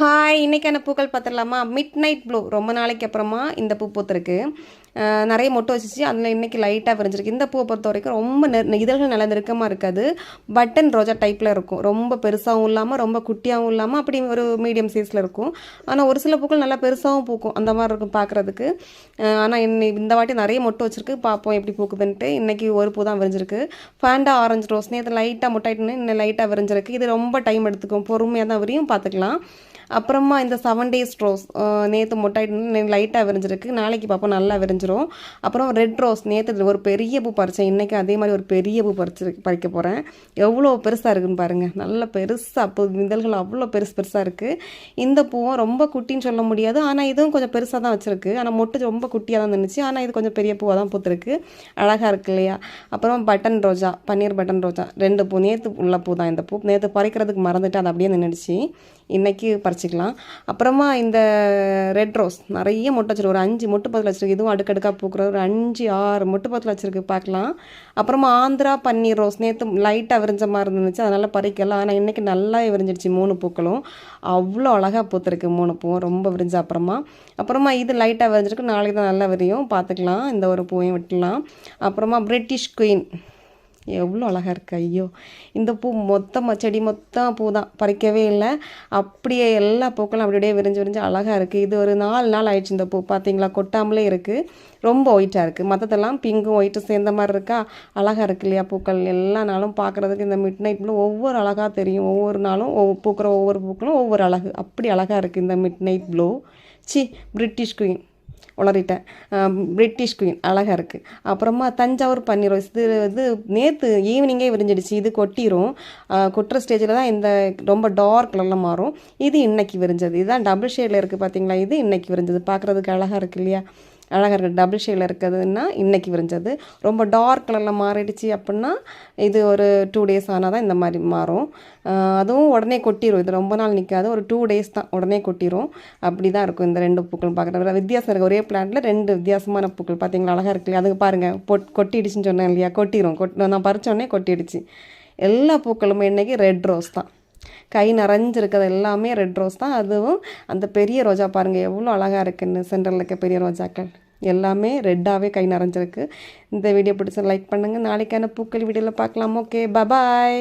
Hi இன்றைக்கான பூக்கள் பார்த்துடலாமா மிட் நைட் ப்ளூ ரொம்ப நாளைக்கு அப்புறமா இந்த பூ பூத்துருக்கு. நிறைய மொட்டை வச்சிச்சு. அதில் இன்றைக்கி லைட்டாக விரிஞ்சிருக்கு. இந்த பூவை பொறுத்த வரைக்கும் ரொம்ப நெ- இதழ்கள் நல்லா நெருக்கமாக இருக்காது. பட்டன் ரோஜா டைப்பில் இருக்கும். ரொம்ப பெருசாகவும் இல்லாமல் ரொம்ப குட்டியாகவும் இல்லாமல் அப்படி ஒரு மீடியம் சைஸில் இருக்கும். ஆனால் ஒரு சில பூக்கள் நல்லா பெருசாகவும் பூக்கும். அந்த மாதிரி இருக்கும் பார்க்குறதுக்கு ஆனால் இன்னை இந்த வாட்டி நிறைய மொட்டை வச்சிருக்கு. பார்ப்போம் எப்படி பூக்குதுன்ட்டு. இன்றைக்கி ஒரு பூ தான் விரிஞ்சிருக்கு. ஃபேண்டா ஆரஞ்சு ரோஸ் நேற்று லைட்டாக மொட்டாயிட்டுன்னு இன்னும் லைட்டாக விரிஞ்சிருக்கு. இது ரொம்ப டைம் எடுத்துக்கும். பொறுமையாக தான் விரியும். பார்த்துக்கலாம் அப்புறமா இந்த செவன் டேஸ் ரோஸ் நேற்று மொட்டாயிட்டு லைட்டாக விரிஞ்சிருக்கு. நாளைக்கு பார்ப்போம் நல்லா விரிஞ்சிரும். அப்புறம் ரெட் ரோஸ் நேற்று ஒரு பெரிய பூ பறித்தேன் இன்றைக்கி அதே மாதிரி ஒரு பெரிய பூ பறிச்சிருக்கு பறிக்க போகிறேன் எவ்வளோ பெருசாக இருக்குன்னு பாருங்கள் நல்ல பெருசாக பூ இதழ்கள் அவ்வளோ பெருசு பெருசாக இருக்குது இந்த பூவும் ரொம்ப குட்டின்னு சொல்ல முடியாது. ஆனால் இதுவும் கொஞ்சம் பெருசாக தான் வச்சுருக்கு. ஆனால் மொட்டு ரொம்ப குட்டியாக தான் இருந்துச்சு ஆனால் இது கொஞ்சம் பெரிய பூவாக தான் பூத்துருக்கு. அழகாக இருக்கு இல்லையா? அப்புறம் பட்டன் ரோஜா பன்னீர் பட்டன் ரோஜா. ரெண்டு பூ நேற்று உள்ள பூ தான் இந்த பூ. நேற்று பறிக்கிறதுக்கு மறந்துட்டு அது அப்படியே நின்றுடுச்சு இன்றைக்கி பறிச்சிக்கலாம். அப்புறமா இந்த ரெட் ரோஸ் நிறைய மொட்டை வச்சிருக்கு. ஒரு அஞ்சு மொட்டு பத்தில் வச்சுருக்கு. இதுவும் அடுக்கடுக்காக பூக்கிற ஒரு அஞ்சு ஆறு மொட்டு பத்தில் வச்சிருக்கு பார்க்கலாம். அப்புறமா ஆந்திரா பன்னீர் ரோஸ் நேற்று லைட்டாக விரிஞ்ச மாதிரி இருந்துச்சு. அதனால் பறிக்கலாம். ஆனால் இன்றைக்கி நல்லா விரிஞ்சிடுச்சு மூணு பூக்களும். அவ்வளோ அழகாக பூத்துருக்கு மூணு பூவும். ரொம்ப விரிஞ்ச அப்புறமா. அப்புறமா இது லைட்டாக விரிஞ்சிருக்கு. நாளைக்கு தான் நல்லா விரியும். பார்த்துக்கலாம். இந்த ஒரு பூவையும் விட்டுலாம். அப்புறமா பிரிட்டிஷ் குயின் எவ்வளோ அழகாக இருக்கு ஐயோ. இந்த பூ மொத்தமாக செடி மொத்தம் பூ தான் பறிக்கவே இல்லை. அப்படியே எல்லா பூக்களும் அப்படியே விரிஞ்சு விரிஞ்சு அழகாக இருக்குது இது ஒரு நாலு நாள் ஆயிடுச்சு இந்த பூ பார்த்தீங்களா கொட்டாமலே இருக்குது ரொம்ப ஒயிட்டாக இருக்குது மற்றதெல்லாம் பிங்கும் ஒயிட்டும் சேர்ந்த மாதிரி இருக்கா? அழகாக இருக்கு இல்லையா பூக்கள்? எல்லா நாளும் பார்க்குறதுக்கு இந்த மிட் நைட் ப்ளூ ஒவ்வொரு அழகாக தெரியும். ஒவ்வொரு நாளும் ஒவ்வொரு பூக்கிற ஒவ்வொரு பூக்களும் ஒவ்வொரு அழகு. அப்படி அழகாக இருக்குது இந்த மிட் நைட் ப்ளூ சி பிரிட்டிஷ் குயின் உளறிட்டேன். பிரிட்டிஷ் குயின் அழகாக இருக்குது அப்புறமா தஞ்சாவூர் பன்னீர் ரோஸ் இது இது நேற்று ஈவினிங்கே விரிஞ்சிடுச்சு. இது கொட்டிரும். கொட்டுற ஸ்டேஜில் தான் இந்த ரொம்ப டார்க் கலரில் மாறும். இது இன்றைக்கி விரிஞ்சது. இதுதான் டபுள் ஷேடில் இருக்குது பார்த்தீங்களா இது இன்றைக்கி விரிஞ்சது. பார்க்குறதுக்கு அழகாக இருக்குது இல்லையா? அழகாக இருக்குது டபுள் ஷேடில் இருக்கிறதுனா இன்றைக்கி விரிஞ்சது. ரொம்ப டார்க் கலரில் மாறிடுச்சு அப்படின்னா இது ஒரு டூ டேஸ் ஆனால் தான் இந்த மாதிரி மாறும். அதுவும் உடனே கொட்டிடும் இது ரொம்ப நாள் நிற்காது ஒரு டூ டேஸ் தான் உடனே கொட்டிடும் அப்படி தான் இருக்கும் இந்த ரெண்டு பூக்கள் பார்க்குறது வித்தியாசம் இருக்குது ஒரே பிளான்ட்டில் ரெண்டு வித்தியாசமான பூக்கள். பார்த்தீங்களா அழகாக இருக்கு அதுக்கு பாருங்கள் பொட் கொட்டிடுச்சுன்னு சொன்னேன் இல்லையா? கொட்டிடும் கொட் நான் பறித்தோடனே கொட்டிடுச்சு. எல்லா பூக்களுமே இன்றைக்கி ரெட் ரோஸ் தான். கை நிறைஞ்சிருக்கிறது எல்லாமே ரெட் ரோஸ் தான். அதுவும் அந்த பெரிய ரோஜா பாருங்கள் எவ்வளோ அழகாக இருக்குன்னு சென்டரில் இருக்க பெரிய ரோஜாக்கள் எல்லாமே ரெட்டாகவே கை நிறைஞ்சிருக்கு. இந்த வீடியோ பிடிச்ச லைக் பண்ணுங்கள் நாளைக்கான பூக்கள் வீடியோவில் பார்க்கலாம். Okay bye bye